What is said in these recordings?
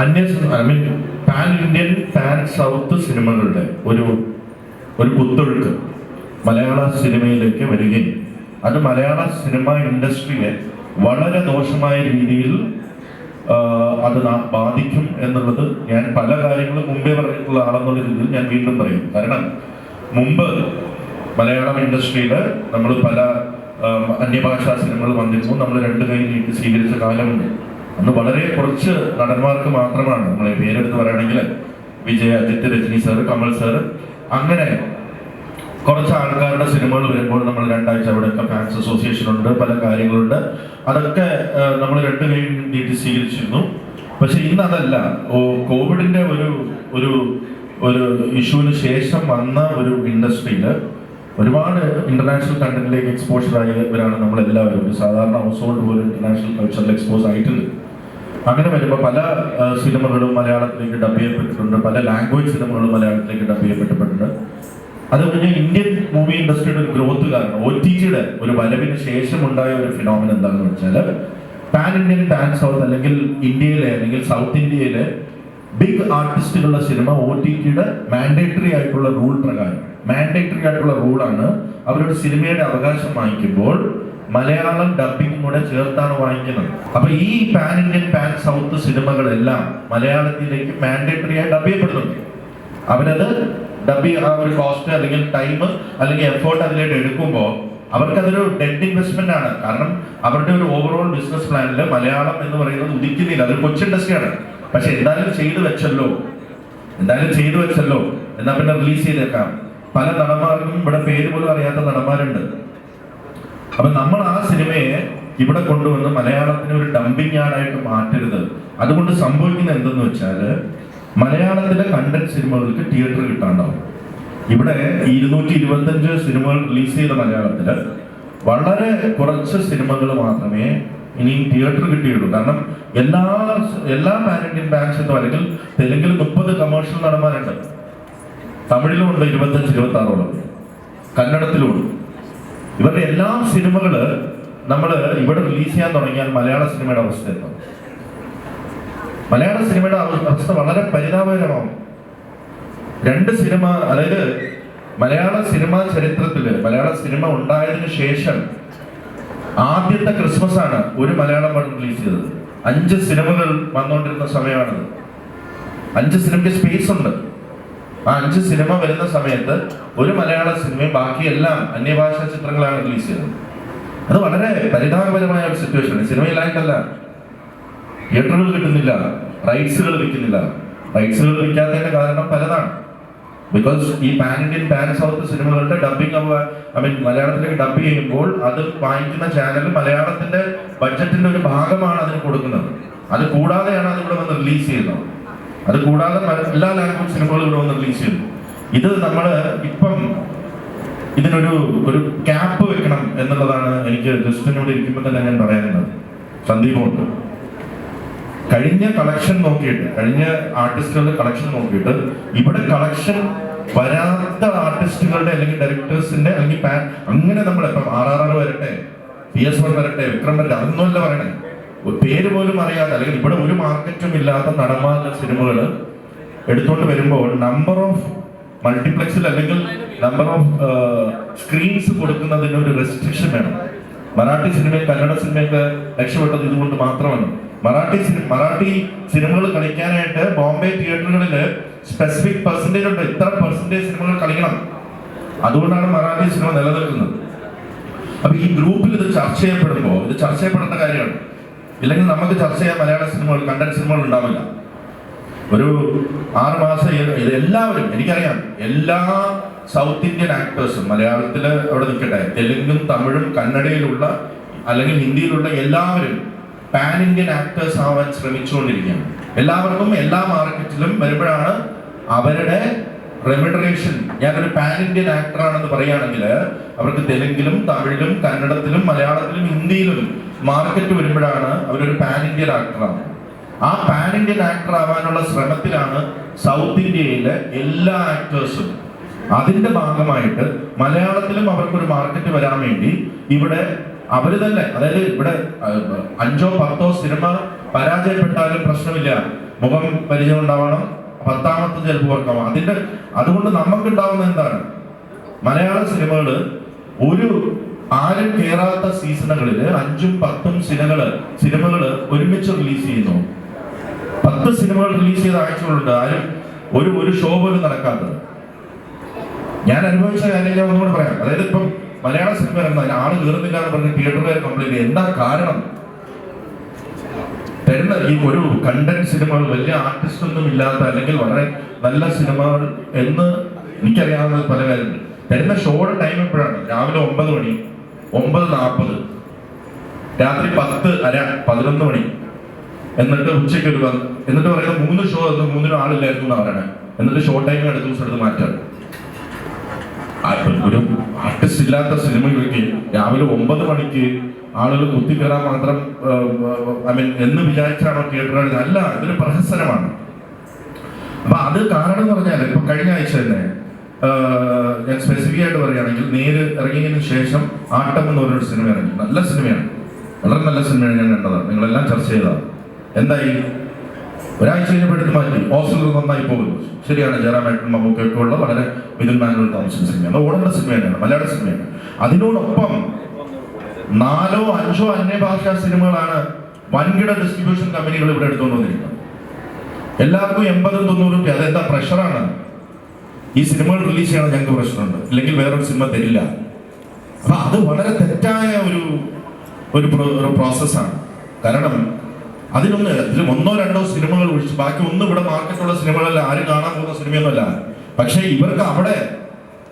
അന്യ I pan Indian pan south സിനിമകളുടെ ഒരു ഒരു കുത്തൊഴുക്ക് മലയാള സിനിമയിലേക്ക് വരികയും അത് മലയാള സിനിമ ഇൻഡസ്ട്രിയെ വളരെ ദോഷമായ രീതിയിൽ അത് ബാധിക്കും എന്നുള്ളത് ഞാൻ പല കാര്യങ്ങളും മുമ്പേ പറഞ്ഞിട്ടുള്ള ആളെന്നുള്ള രീതിയിൽ ഞാൻ വീണ്ടും പറയും. കാരണം മുമ്പ് മലയാളം ഇൻഡസ്ട്രിയിൽ നമ്മൾ പല അന്യഭാഷാ സിനിമകൾ വന്നിരുന്നു. നമ്മൾ രണ്ട് കൈ നീട്ടി സ്വീകരിച്ച കാലമുണ്ട്. അന്ന് വളരെ കുറച്ച് നടന്മാർക്ക് മാത്രമാണ്. നമ്മളെ പേരെടുത്ത് പറയുകയാണെങ്കിൽ വിജയ് ആദിത്യ രജനി സാറ് കമൽ സാറ് അങ്ങനെ കുറച്ച് ആൾക്കാരുടെ സിനിമകൾ വരുമ്പോൾ നമ്മൾ രണ്ടാഴ്ച അവിടെയൊക്കെ ഫാൻസ് അസോസിയേഷൻ ഉണ്ട് പല കാര്യങ്ങളുണ്ട്. അതൊക്കെ നമ്മൾ രണ്ടു കൈ നീട്ടി സ്വീകരിച്ചിരുന്നു. പക്ഷെ ഇന്ന് അതല്ല കോവിഡിന്റെ ഒരു ഒരു ഒരു ഇഷ്യൂവിന് ശേഷം വന്ന ഒരു ഇൻഡസ്ട്രിയിൽ ഒരുപാട് ഇന്റർനാഷണൽ കണ്ടന്റിലേക്ക് എക്സ്പോഷർ ആയവരാണ് നമ്മളെല്ലാവരും. ഒരു സാധാരണ ഹൗസ് ഹോൾഡ് പോലും ഇന്റർനാഷണൽ കൾച്ചറിൽ എക്സ്പോസ് ആയിട്ടുണ്ട്. അങ്ങനെ വരുമ്പോൾ പല സിനിമകളും മലയാളത്തിലേക്ക് ഡബ് ചെയ്യപ്പെട്ടിട്ടുണ്ട്. പല ലാംഗ്വേജ് സിനിമകളും മലയാളത്തിലേക്ക് ഡബ് ചെയ്യപ്പെട്ടിട്ടുണ്ട്. അത് കഴിഞ്ഞ് ഇന്ത്യൻ മൂവി ഇൻഡസ്ട്രിയുടെ ഒരു ഗ്രോത്ത് കാരണം ഒ ടി ജിയുടെ ഒരു വരവിന് ശേഷം ഉണ്ടായ ഒരു ഫിനോമിന എന്താണെന്ന് വെച്ചാൽ പാൻ ഇന്ത്യൻ പാൻ സൗത്ത് അല്ലെങ്കിൽ ഇന്ത്യയിലെ അല്ലെങ്കിൽ സൗത്ത് ഇന്ത്യയിലെ ബിഗ് ആർട്ടിസ്റ്റുകളുടെ സിനിമ ഒ ടി ടിയുടെ മാൻഡേറ്ററി ആയിട്ടുള്ള റൂൾ പ്രകാരം മാൻഡേറ്ററി ആയിട്ടുള്ള റൂളാണ് അവരുടെ സിനിമയുടെ അവകാശം വാങ്ങിക്കുമ്പോൾ മലയാളം ഡബിംഗ് കൂടെ ചേർത്താണ് വാങ്ങിക്കുന്നത്. അപ്പൊ ഈ പാൻ ഇന്ത്യൻ പാൻ സൗത്ത് സിനിമകളെല്ലാം മലയാളത്തിലേക്ക് മാൻഡേറ്ററി ആയി ഡബ് ചെയ്യപ്പെടുന്നുണ്ട്. അവരത് ഡബ് ആ ഒരു കോസ്റ്റ് അല്ലെങ്കിൽ ടൈം അല്ലെങ്കിൽ എഫേർട്ട് അതിലേക്ക് എടുക്കുമ്പോൾ അവർക്കതൊരു ഡെഡ് ഇൻവെസ്റ്റ്മെന്റ് ആണ്. കാരണം അവരുടെ ഒരു ഓവറോൾ ബിസിനസ് പ്ലാനിൽ മലയാളം എന്ന് പറയുന്നത് ഉദിക്കുന്നില്ല. അതൊരു കൊച്ചു ഇൻഡസ്ട്രിയാണ് പക്ഷെ എന്തായാലും ചെയ്തു വെച്ചല്ലോ. എന്തായാലും ചെയ്തു വെച്ചല്ലോ. എന്നാ പിന്നെ റിലീസ് ചെയ്തേക്കാം. പല നടന്മാർക്കും ഇവിടെ പേര് പോലും അറിയാത്ത നടന്മാരുണ്ട്. അപ്പൊ നമ്മൾ ആ സിനിമയെ ഇവിടെ കൊണ്ടുവന്ന് മലയാളത്തിന് ഒരു ഡംപിങ് യാർഡായിട്ട് മാറ്റരുത്. അതുകൊണ്ട് സംഭവിക്കുന്നത് എന്തെന്ന് വെച്ചാൽ മലയാളത്തിലെ കണ്ടന്റ് സിനിമകൾക്ക് തിയേറ്റർ കിട്ടാണ്ടാവും. ഇവിടെ ഇരുന്നൂറ്റി ഇരുപത്തഞ്ച് സിനിമകൾ റിലീസ് ചെയ്ത മലയാളത്തിൽ വളരെ കുറച്ച് സിനിമകൾ മാത്രമേ ഇനിയും തിയേറ്റർ കിട്ടിയുള്ളൂ കാരണം എല്ലാ എല്ലാ പാൻ ഇന്ത്യൻ അല്ലെങ്കിൽ തെലുങ്കിൽ മുപ്പത് കമേഴ്ഷ്യൽ നടന്മാരുണ്ട്. തമിഴിലും ഉണ്ട് ഇരുപത്തഞ്ച് ഇരുപത്തി ആറോളം കന്നഡത്തിലും ഉണ്ട്. ഇവരുടെ എല്ലാ സിനിമകൾ നമ്മൾ ഇവിടെ റിലീസ് ചെയ്യാൻ തുടങ്ങിയാൽ മലയാള സിനിമയുടെ അവസ്ഥ മലയാള സിനിമയുടെ അവസ്ഥ വളരെ പരിതാപകരമാണ്. രണ്ട് സിനിമ അതായത് മലയാള സിനിമാ ചരിത്രത്തിൽ മലയാള സിനിമ ഉണ്ടായതിനു ശേഷം ആദ്യത്തെ ക്രിസ്മസ് ആണ് ഒരു മലയാളം പടം റിലീസ് ചെയ്തത്. അഞ്ച് സിനിമകൾ വന്നുകൊണ്ടിരുന്ന സമയമാണത്. അഞ്ച് സിനിമയ്ക്ക് സ്പേസ് ഉണ്ട്. ആ അഞ്ച് സിനിമ വരുന്ന സമയത്ത് ഒരു മലയാള സിനിമയും ബാക്കിയെല്ലാം അന്യഭാഷാ ചിത്രങ്ങളാണ് റിലീസ് ചെയ്യുന്നത്. അത് വളരെ പരിതാപകരമായ ഒരു സിറ്റുവേഷൻ സിനിമയിലായിട്ടല്ല. തിയേറ്ററുകൾ കിട്ടുന്നില്ല. റൈറ്റ്സുകൾ വിൽക്കുന്നില്ല. റൈറ്റ്സുകൾ വിൽക്കാത്തതിന്റെ കാരണം പലതാണ്. ബിക്കോസ് ഈ പാൻ ഇന്ത്യൻ പാൻ സൗത്ത് സിനിമകളുടെ ഡബിങ് ഐ മീൻ മലയാളത്തിലേക്ക് ഡബ് ചെയ്യുമ്പോൾ അത് വാങ്ങിക്കുന്ന ചാനൽ മലയാളത്തിന്റെ ബഡ്ജറ്റിന്റെ ഒരു ഭാഗമാണ് അതിന് കൊടുക്കുന്നത്. അത് കൂടാതെയാണ് അതിവിടെ വന്ന് റിലീസ് ചെയ്യുന്നത്. അത് കൂടാതെ എല്ലാ ലാംഗ്വേജ് സിനിമകളും ഇവിടെ വന്ന് റിലീസ് ചെയ്തു. ഇത് നമ്മൾ ഇപ്പം ഇതിനൊരു ഒരു ക്യാപ്പ് വെക്കണം എന്നുള്ളതാണ് എനിക്ക് ജസ്റ്റിനോട് ഇരിക്കുമ്പോൾ തന്നെ ഞാൻ പറയാനുള്ളത്. സന്ദീപുണ്ട്. കഴിഞ്ഞ കളക്ഷൻ നോക്കിയിട്ട് കഴിഞ്ഞ ആർട്ടിസ്റ്റുകളുടെ കളക്ഷൻ നോക്കിയിട്ട് ഇവിടെ കളക്ഷൻ വരാത്ത ആർട്ടിസ്റ്റുകളുടെ അല്ലെങ്കിൽ ഡയറക്ടേഴ്സിന്റെ അല്ലെങ്കിൽ അങ്ങനെ നമ്മൾ ഇപ്പം ആർ ആർ ആർ വരട്ടെ പി എസ് വൺ വരട്ടെ വിക്രം വരട്ടെ അതൊന്നുമല്ല പറയണേ. പേര് പോലും അറിയാതെ അല്ലെങ്കിൽ ഇവിടെ ഒരു മാർക്കറ്റും ഇല്ലാത്ത നടന്മാരുടെ സിനിമകൾ എടുത്തുകൊണ്ട് വരുമ്പോൾ നമ്പർ ഓഫ് മൾട്ടിപ്ലക്സിൽ അല്ലെങ്കിൽ നമ്പർ ഓഫ് സ്ക്രീൻസ് കൊടുക്കുന്നതിന് ഒരു റെസ്ട്രിക്ഷൻ വേണം. മറാഠി സിനിമയും കന്നഡ സിനിമയൊക്കെ രക്ഷപ്പെട്ടത് ഇതുകൊണ്ട് മാത്രമാണ്. മറാഠി സിനിമ മറാഠി സിനിമകൾ കളിക്കാനായിട്ട് ബോംബെ തിയേറ്ററുകളിൽ സ്പെസിഫിക് പെർസെന്റേജ് ഉണ്ട്. ഇത്ര പെർസെന്റേജ് സിനിമകൾ കളിക്കണം. അതുകൊണ്ടാണ് മറാഠി സിനിമ നിലനിൽക്കുന്നത്. അപ്പൊ ഈ ഗ്രൂപ്പിൽ ഇത് ചർച്ച ചെയ്യപ്പെടുമ്പോൾ ഇത് ചർച്ച ചെയ്യപ്പെടേണ്ട കാര്യമാണ്. ഇല്ലെങ്കിൽ നമുക്ക് ചർച്ച ചെയ്യാൻ മലയാള സിനിമകൾ കണ്ടൻ സിനിമകൾ ഉണ്ടാവില്ല. ഒരു ആറ് മാസം ഇത് എല്ലാവരും എനിക്കറിയാം എല്ലാ സൗത്ത് ഇന്ത്യൻ ആക്ടേഴ്സും മലയാളത്തിൽ അവിടെ നിൽക്കട്ടെ തെലുങ്കും തമിഴും കന്നഡയിലുള്ള അല്ലെങ്കിൽ ഹിന്ദിയിലുള്ള എല്ലാവരും പാൻ ഇന്ത്യൻ ആക്ടേഴ്സ് ആവാൻ ശ്രമിച്ചുകൊണ്ടിരിക്കുകയാണ്. എല്ലാവർക്കും എല്ലാ മാർക്കറ്റിലും വരുമ്പോഴാണ് അവരുടെ റെമിഡറേഷൻ ഞാനൊരു പാൻ ഇന്ത്യൻ ആക്ടറാണെന്ന് പറയുകയാണെങ്കിൽ അവർക്ക് തെലുങ്കിലും തമിഴിലും കന്നഡത്തിലും മലയാളത്തിലും ഹിന്ദിയിലും മാർക്കറ്റ് വരുമ്പോഴാണ് അവരൊരു പാൻ ഇന്ത്യൻ ആക്ടറാണ് ആ പാൻ ഇന്ത്യൻ ആക്ടർ ആവാനുള്ള ശ്രമത്തിലാണ് സൗത്ത് ഇന്ത്യയിലെ എല്ലാ ആക്ടേഴ്സും അതിന്റെ ഭാഗമായിട്ട് മലയാളത്തിലും അവർക്കൊരു മാർക്കറ്റ് വരാൻ വേണ്ടി ഇവിടെ അവർ തന്നെ അതായത് ഇവിടെ അഞ്ചോ പത്തോ സിനിമ പരാജയപ്പെട്ടാലും പ്രശ്നമില്ല. മുഖം പരിചയം ഉണ്ടാവണം പത്താമത്തെ ചിലപ്പോൾ ഓർക്കാം അതിന്റെ അതുകൊണ്ട് നമുക്ക് ഉണ്ടാവുന്ന എന്താണ്? മലയാള സിനിമകൾ ഒരു ആരും കേറാത്ത സീസണുകളിൽ അഞ്ചും പത്തും സിനിമകൾ സിനിമകൾ ഒരുമിച്ച് റിലീസ് ചെയ്യുന്നു. പത്ത് സിനിമകൾ റിലീസ് ചെയ്ത ആഴ്ചകളുണ്ട്. ആരും ഒരു ഒരു ഷോ പോലും നടക്കാത്തത്. ഞാൻ അനുഭവിച്ച കാര്യം ഞാൻ ഒന്നുകൂടെ പറയാം. അതായത് ഇപ്പം മലയാള സിനിമ ഇറങ്ങുന്ന ആൾ കയറുന്നില്ല എന്ന് പറഞ്ഞ് തിയേറ്ററുകാർ കംപ്ലൈന്റ് ചെയ്യും. എന്താ കാരണം? തരുന്ന ഈ ഒരു കണ്ടന്റ് സിനിമകൾ വലിയ ആർട്ടിസ്റ്റ് ഒന്നും ഇല്ലാത്ത അല്ലെങ്കിൽ വളരെ നല്ല സിനിമകൾ എന്ന് എനിക്കറിയാവുന്ന പല കാര്യങ്ങൾ തരുന്ന ഷോയുടെ ടൈം എപ്പോഴാണ്? രാവിലെ ഒമ്പത് മണി. ഒമ്പത് നാൽപ്പത് രാത്രി പത്ത് അര പതിനൊന്ന് മണി. എന്നിട്ട് ഉച്ചയ്ക്ക് ഒരു എന്നിട്ട് പറയുന്നത് മൂന്ന് ഷോ എന്ന് മൂന്നിനും ആളില്ലായിരുന്നു എന്നാ പറയണേ എന്നിട്ട് ഷോ ടൈം അടുത്ത ദിവസം എടുത്ത് മാറ്റാണ് ഒരു ആർട്ടിസ്റ്റ് ഇല്ലാത്ത സിനിമകൾക്ക് രാവിലെ ഒമ്പത് മണിക്ക് ആളുകൾ കുത്തിക്കയറാൻ മാത്രം ഐ മീൻ എന്ന് വിചാരിച്ചാണോ തിയേറ്ററുകൾ അല്ല ഇതൊരു പ്രഹസനമാണ്. അപ്പൊ അത് കാരണം എന്ന് പറഞ്ഞാൽ ഇപ്പൊ കഴിഞ്ഞ ആഴ്ച തന്നെ ഞാൻ സ്പെസിഫിക് ആയിട്ട് പറയുകയാണെങ്കിൽ നേര് ഇറങ്ങിയതിന് ശേഷം ആട്ടം എന്ന് പറഞ്ഞൊരു സിനിമ ഇറങ്ങി. നല്ല സിനിമയാണ്. വളരെ നല്ല സിനിമയാണ് ഞാൻ കണ്ടത്. നിങ്ങളെല്ലാം ചർച്ച ചെയ്തതാണ്. എന്തായി? ഒരാഴ്ച കഴിഞ്ഞപ്പോൾ മാറ്റി. ഹോസ്റ്റലിൽ നന്നായി പോകുന്നു. ശരിയാണ് ജയറാമേട്ടൻ മമ്മൂക്കൊക്കെ ഉള്ള വളരെ മിഥുൻ മാനുവൽ താമസിക്കുന്ന സിനിമയാണ്. ഓടേണ്ട സിനിമ തന്നെയാണ് മലയാള സിനിമയാണ്. അതിനോടൊപ്പം നാലോ അഞ്ചോ അന്യഭാഷാ സിനിമകളാണ് വൻകിട ഡിസ്ട്രിബ്യൂഷൻ കമ്പനികൾ ഇവിടെ എടുത്തുകൊണ്ട് വന്നിരിക്കുന്നത്. എല്ലാവർക്കും എൺപതും തൊണ്ണൂറും അതെന്താ പ്രഷറാണ് ഈ സിനിമകൾ റിലീസ് ചെയ്യണം ഞങ്ങൾക്ക് പ്രശ്നമുണ്ട്. ഇല്ലെങ്കിൽ വേറൊരു സിനിമ തരില്ല. അപ്പൊ അത് വളരെ തെറ്റായ ഒരു ഒരു ഒരു പ്രോസസ്സാണ്. കാരണം അതിനൊന്ന് അതിൽ ഒന്നോ രണ്ടോ സിനിമകൾ ഒഴിച്ച് ബാക്കി ഒന്നും ഇവിടെ മാർക്കറ്റുള്ള സിനിമകളല്ല ആരും കാണാൻ പോകുന്ന സിനിമയൊന്നുമല്ല. പക്ഷേ ഇവർക്ക് അവിടെ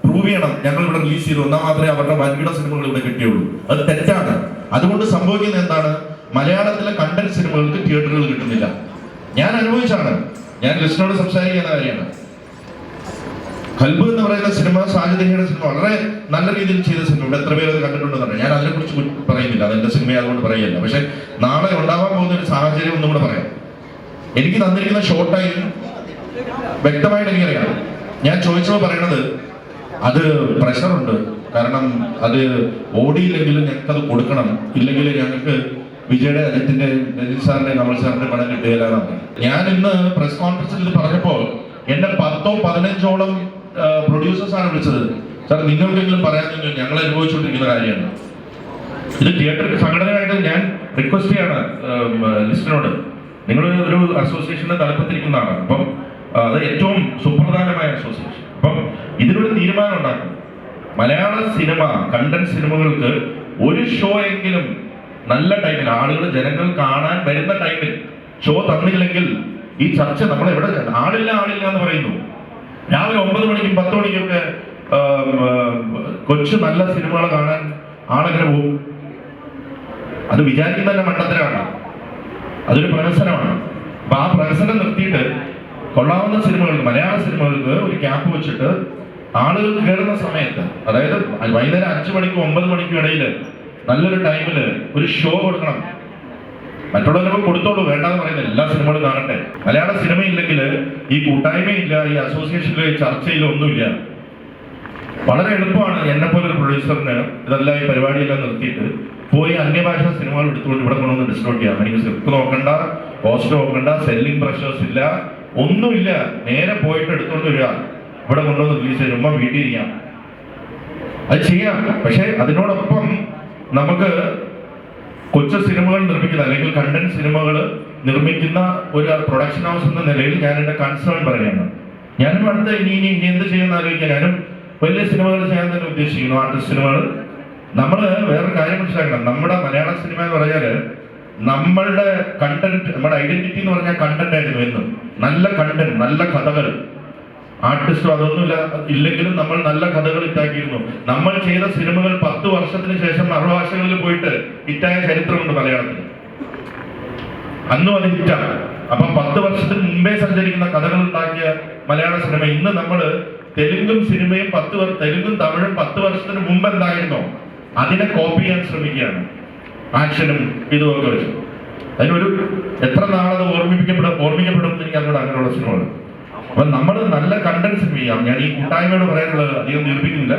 പ്രൂവ് ചെയ്യണം. ഞങ്ങൾ ഇവിടെ റിലീസ് ചെയ്തു. എന്നാൽ മാത്രമേ അവരുടെ വൻകിട സിനിമകൾ ഇവിടെ കിട്ടിയുള്ളൂ. അത് തെറ്റാണ്. അതുകൊണ്ട് സംഭവിക്കുന്നത് എന്താണ്? മലയാളത്തിലെ കണ്ടന്റ് സിനിമകൾക്ക് തിയേറ്ററുകൾ കിട്ടുന്നില്ല. ഞാൻ അനുഭവിച്ചാണ് ഞാൻ ലിസ്റ്റിനോട് സംസാരിക്കുന്ന കാര്യമാണ്. കൽബ് എന്ന് പറയുന്ന സിനിമ സാജിദയുടെ സിനിമ വളരെ നല്ല രീതിയിൽ ചെയ്ത സിനിമ. ഇവിടെ എത്ര പേര് അത് കണ്ടിട്ടുണ്ടെന്ന് ഞാൻ അതിനെക്കുറിച്ച് പറയുന്നില്ല. അതെന്റെ സിനിമ അതുകൊണ്ട് പറയല്ല പക്ഷെ നാളെ ഉണ്ടാവാൻ പോകുന്ന ഒരു സാഹചര്യം ഒന്നും കൂടെ പറയാം. എനിക്ക് തന്നിരിക്കുന്ന ഷോർട്ട് ടൈം വ്യക്തമായിട്ട് എനിക്കറിയാം. ഞാൻ ചോദിച്ചപ്പോൾ പറയണത് അത് പ്രഷറുണ്ട് കാരണം അത് ഓടിയില്ലെങ്കിലും ഞങ്ങൾക്ക് അത് കൊടുക്കണം. ഇല്ലെങ്കിൽ ഞങ്ങൾക്ക് വിജയുടെ അജിത്തിന്റെ രജിത് സാറിന്റെ കമൽ സാറിന്റെ പണം കിട്ടുകയില്ല ഞാൻ ഇന്ന് പ്രസ് കോൺഫറൻസിൽ പറഞ്ഞപ്പോൾ എന്റെ പത്തോ പതിനഞ്ചോളം പ്രൊഡ്യൂസേഴ്സ് ആണ് വിളിച്ചത്. സാർ നിങ്ങൾക്കെങ്കിലും പറയാമെങ്കിൽ ഞങ്ങൾ അനുഭവിച്ചുകൊണ്ടിരിക്കുന്ന കാര്യമാണ്. ഇത് തിയേറ്റർ സംഘടനയായിട്ട് ഞാൻ റിക്വസ്റ്റ് ചെയ്യാണ് ലിസ്റ്റിനോട്. നിങ്ങൾ ഒരു അസോസിയേഷന്റെ തലപ്പത്തിരിക്കുന്നതാണ്. അപ്പം അത് ഏറ്റവും സുപ്രധാനമായ അസോസിയേഷൻ അപ്പം ഇതിനൊരു തീരുമാനം ഉണ്ടാക്കും. മലയാള സിനിമ കണ്ടന്റ് സിനിമകൾക്ക് ഒരു ഷോ എങ്കിലും നല്ല ടൈമിൽ ആളുകൾ ജനങ്ങൾ കാണാൻ വരുന്ന ടൈമിൽ ഷോ തന്നില്ലെങ്കിൽ ഈ ചർച്ച നമ്മൾ എവിടെ ആളില്ല ആളില്ല എന്ന് പറയുന്നു. രാവിലെ ഒമ്പത് മണിക്കും പത്ത് മണിക്കൊക്കെ കൊച്ചു നല്ല സിനിമകൾ കാണാൻ ആളെങ്ങനെ പോകും അത് വിചാരിക്കുന്ന തന്നെ മണ്ടത്തരാണ് അതൊരു പ്രഹസനമാണ്. അപ്പൊ ആ പ്രഹസനം നിർത്തിയിട്ട് കൊള്ളാവുന്ന സിനിമകൾക്ക് മലയാള സിനിമകൾക്ക് ഒരു ക്യാപ്പ് വെച്ചിട്ട് ആളുകൾ കയറുന്ന സമയത്ത് അതായത് വൈകുന്നേരം അഞ്ചു മണിക്കും ഒമ്പത് മണിക്കും ഇടയിൽ നല്ലൊരു ടൈമിൽ ഒരു ഷോ കൊടുക്കണം. മറ്റുള്ളവരൊക്കെ കൊടുത്തോളൂ വേണ്ടാന്ന് പറയുന്ന എല്ലാ സിനിമകളും കാണട്ടെ. മലയാള സിനിമ ഇല്ലെങ്കിൽ ഈ കൂട്ടായ്മയില്ല ഈ അസോസിയേഷനിലെ ചർച്ചയിലോ ഒന്നുമില്ല. വളരെ എളുപ്പമാണ് എന്നെ പോലെ ഒരു പ്രൊഡ്യൂസറിന് ഇതെല്ലാം ഈ പരിപാടിയെല്ലാം നിർത്തിയിട്ട് പോയി അന്യഭാഷാ സിനിമകൾ എടുത്തുകൊണ്ട് ഇവിടെ കൊണ്ടുവന്ന് ഡിസ്ട്രോട്ട് ചെയ്യാം. എനിക്ക് സ്ക്രിപ്റ്റ് നോക്കണ്ട പോസ്റ്റർ നോക്കണ്ട സെല്ലിംഗ് പ്രഷേഴ്സ് ഇല്ല ഒന്നുമില്ല. നേരെ പോയിട്ട് എടുത്തുകൊണ്ട് വരിക. ഇവിടെ കൊണ്ടുവന്ന് റിലീസ് ചെയ്യുമ്പോൾ വീട്ടിൽ ഇരിക്കാം അത് ചെയ്യാം. പക്ഷെ അതിനോടൊപ്പം നമുക്ക് കൊച്ചു സിനിമകൾ നിർമ്മിക്കുന്ന അല്ലെങ്കിൽ കണ്ടന്റ് സിനിമകൾ നിർമ്മിക്കുന്ന ഒരു പ്രൊഡക്ഷൻ ഹൗസ് എന്ന നിലയിൽ ഞാൻ എന്റെ കൺസേൺ പറയുകയാണ് ഞാനും അടുത്ത ഇനി ഇനി ഇനി എന്ത് ചെയ്യുന്ന ആലോചിക്കാൻ ഞാനും വലിയ സിനിമകൾ ചെയ്യാൻ തന്നെ ഉദ്ദേശിക്കുന്നു. ആർട്ടിസ്റ്റ് സിനിമകൾ നമ്മൾ വേറൊരു കാര്യം മനസ്സിലാക്കണം. നമ്മുടെ മലയാള സിനിമ എന്ന് പറഞ്ഞാൽ നമ്മളുടെ കണ്ടന്റ് നമ്മുടെ ഐഡന്റിറ്റി എന്ന് പറഞ്ഞാൽ കണ്ടന്റ് ആയിരുന്നു എന്നും. നല്ല കണ്ടന്റ് നല്ല കഥകൾ. ആർട്ടിസ്റ്റോ അതൊന്നുമില്ല ഇല്ലെങ്കിലും നമ്മൾ നല്ല കഥകൾ ഇട്ടാക്കിയിരുന്നു. നമ്മൾ ചെയ്ത സിനിമകൾ പത്ത് വർഷത്തിന് ശേഷം മറുഭാഷകളിൽ പോയിട്ട് ഹിറ്റായ ചരിത്രമുണ്ട് മലയാളത്തിൽ. അന്നും അത് ഹിറ്റാണ്. അപ്പൊ പത്ത് വർഷത്തിന് മുമ്പേ സഞ്ചരിക്കുന്ന കഥകൾ ഉണ്ടാക്കിയ മലയാള സിനിമ ഇന്ന് നമ്മൾ തെലുങ്കും സിനിമയും പത്ത് തെലുങ്കും തമിഴും പത്ത് വർഷത്തിന് മുമ്പ് എന്തായിരുന്നോ? അതിനെ കോപ്പി ചെയ്യാൻ ശ്രമിക്കുകയാണ്. ആക്ഷനും ഇതുമൊക്കെ വെച്ച്. അതിനൊരു എത്ര നാളത് ഓർമ്മിപ്പിക്കപ്പെടും ഓർമ്മിക്കപ്പെടും എന്ന് എനിക്ക് അങ്ങോട്ട് അങ്ങനെയുള്ള സിനിമകൾ. അപ്പൊ നമ്മൾ നല്ല കണ്ടൻസ് ചെയ്യാം. ഞാൻ ഈ കൂട്ടായ്മയോട് പറയാനുള്ളത് അധികം നിർമ്മിക്കുന്നില്ല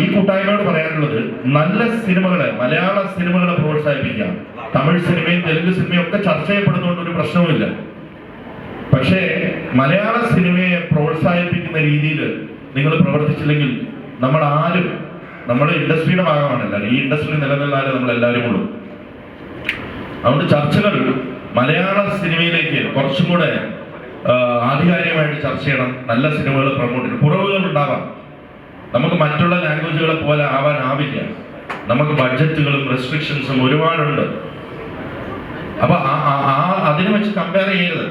ഈ കൂട്ടായ്മയോട് പറയാനുള്ളത് നല്ല സിനിമകളെ മലയാള സിനിമകളെ പ്രോത്സാഹിപ്പിക്കാം. തമിഴ് സിനിമയും തെലുങ്ക് സിനിമയും ഒക്കെ ചർച്ച ചെയ്യപ്പെടുന്നതുകൊണ്ട് ഒരു പ്രശ്നവുമില്ല. പക്ഷേ മലയാള സിനിമയെ പ്രോത്സാഹിപ്പിക്കുന്ന രീതിയിൽ നിങ്ങൾ പ്രവർത്തിച്ചില്ലെങ്കിൽ നമ്മൾ ആരും നമ്മുടെ ഇൻഡസ്ട്രിയുടെ ഭാഗമാണല്ലോ ഈ ഇൻഡസ്ട്രി നിലനിന്നാലേ നമ്മൾ എല്ലാവരും ഉള്ളൂ. അതുകൊണ്ട് ചർച്ചകൾ മലയാള സിനിമയിലേക്ക് കുറച്ചും കൂടെ ആധികാരികമായിട്ട് ചർച്ച ചെയ്യണം. നല്ല സിനിമകൾ പ്രൊമോട്ട് ചെയ്യണം. കുറവുകൾ ഉണ്ടാവാം. നമുക്ക് മറ്റുള്ള ലാംഗ്വേജുകളെ പോലെ ആവാൻ ആവില്ല. നമുക്ക് ബഡ്ജറ്റുകളും റെസ്ട്രിക്ഷൻസും ഒരുപാടുണ്ട്. അപ്പൊ ആ അതിനെ വെച്ച് കമ്പയർ ചെയ്യരുത്.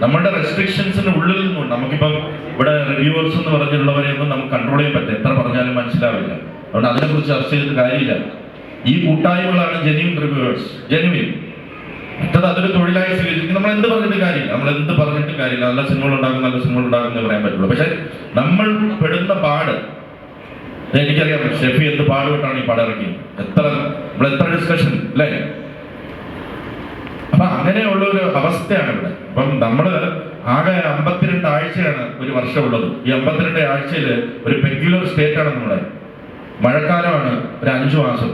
നമ്മുടെ റെസ്ട്രിക്ഷൻസിന് ഉള്ളിൽ നിന്നും നമുക്കിപ്പം ഇവിടെ റിവ്യൂവേഴ്സ് എന്ന് പറഞ്ഞിട്ടുള്ളവരെയൊന്നും നമുക്ക് കൺട്രോൾ ചെയ്യാൻ പറ്റില്ല. എത്ര പറഞ്ഞാലും മനസ്സിലാവില്ല. അതുകൊണ്ട് അതിനെക്കുറിച്ച് ചർച്ച ചെയ്തിട്ട് കാര്യമില്ല. ഈ കൂട്ടായ്മകളാണ് ജെന്യൂൻ റിവ്യൂവേഴ്സ് ജെന്യൂൻ മറ്റത് അതൊരു തൊഴിലായി സ്വീകരിക്കും നമ്മൾ എന്ത് പറഞ്ഞിട്ട് കാര്യമില്ല. നമ്മൾ എന്ത് പറഞ്ഞിട്ട് കാര്യമില്ല. നല്ല സിനിമകൾ ഉണ്ടാകും നല്ല സിനിമകൾ ഉണ്ടാകും എന്ന് പറയാൻ പറ്റുള്ളൂ. പക്ഷെ നമ്മൾ പെടുന്ന പാട് എനിക്കറിയാം ഷെഫി എന്ത് പാടുപെട്ടാണ് ഈ പാട് ഇറങ്ങിയത് എത്ര നമ്മൾ എത്ര ഡിസ്കഷൻ അല്ലേ? അപ്പൊ അങ്ങനെയുള്ള ഒരു അവസ്ഥയാണ് ഇവിടെ. അപ്പം നമ്മൾ ആകെ അമ്പത്തിരണ്ട് ആഴ്ചയാണ് ഒരു വർഷമുള്ളത്. ഈ അമ്പത്തിരണ്ട് ആഴ്ചയിൽ ഒരു പെഗ്യുലർ സ്റ്റേറ്റ് ആണ് നമ്മുടെ. മഴക്കാലമാണ് ഒരു അഞ്ചു മാസം.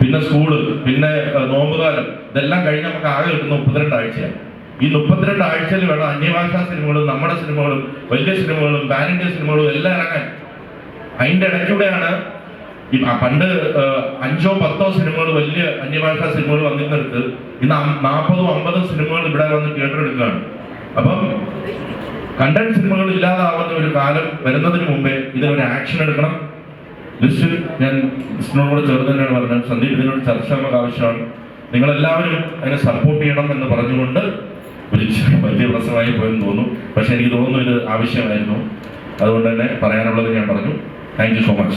പിന്നെ സ്കൂൾ പിന്നെ നോമ്പുകാലം. ഇതെല്ലാം കഴിഞ്ഞ് നമുക്ക് ആകെ കിട്ടുന്ന മുപ്പത്തിരണ്ട് ആഴ്ചയാണ്. ഈ മുപ്പത്തിരണ്ട് ആഴ്ചയിൽ വേണം അന്യഭാഷാ സിനിമകളും നമ്മുടെ സിനിമകളും വലിയ സിനിമകളും പാൻ ഇന്ത്യ സിനിമകളും എല്ലാം ഇറങ്ങാൻ. അതിന്റെ ഇടയ്ക്കൂടെയാണ് ഈ പണ്ട് അഞ്ചോ പത്തോ സിനിമകൾ വലിയ അന്യഭാഷാ സിനിമകൾ വന്നിരുന്നിടത്ത് ഇന്ന് നാൽപ്പതും അമ്പതും സിനിമകൾ ഇവിടെ വന്ന് തിയേറ്റർ എടുക്കുകയാണ്. അപ്പം കണ്ടന്റ് സിനിമകൾ ഇല്ലാതാവുന്ന ഒരു കാലം വരുന്നതിന് മുമ്പേ ഇതിനൊരു ആക്ഷൻ എടുക്കണം. ലിസ്റ്റ് ഞാൻ ലിസ്റ്റിനോട് ചേർന്ന് പറഞ്ഞത്. സന്ദീപ് ഇതിനോട് ചർച്ച നമുക്ക് ആവശ്യമാണ്. നിങ്ങളെല്ലാവരും അതിനെ സപ്പോർട്ട് ചെയ്യണം എന്ന് പറഞ്ഞുകൊണ്ട് വലിയ പ്രശ്നമായി പോയെന്ന് തോന്നുന്നു പക്ഷെ എനിക്ക് തോന്നുന്നു ഇത് ആവശ്യമായിരുന്നു. അതുകൊണ്ട് തന്നെ പറയാനുള്ളത് ഞാൻ പറഞ്ഞു. Thank so much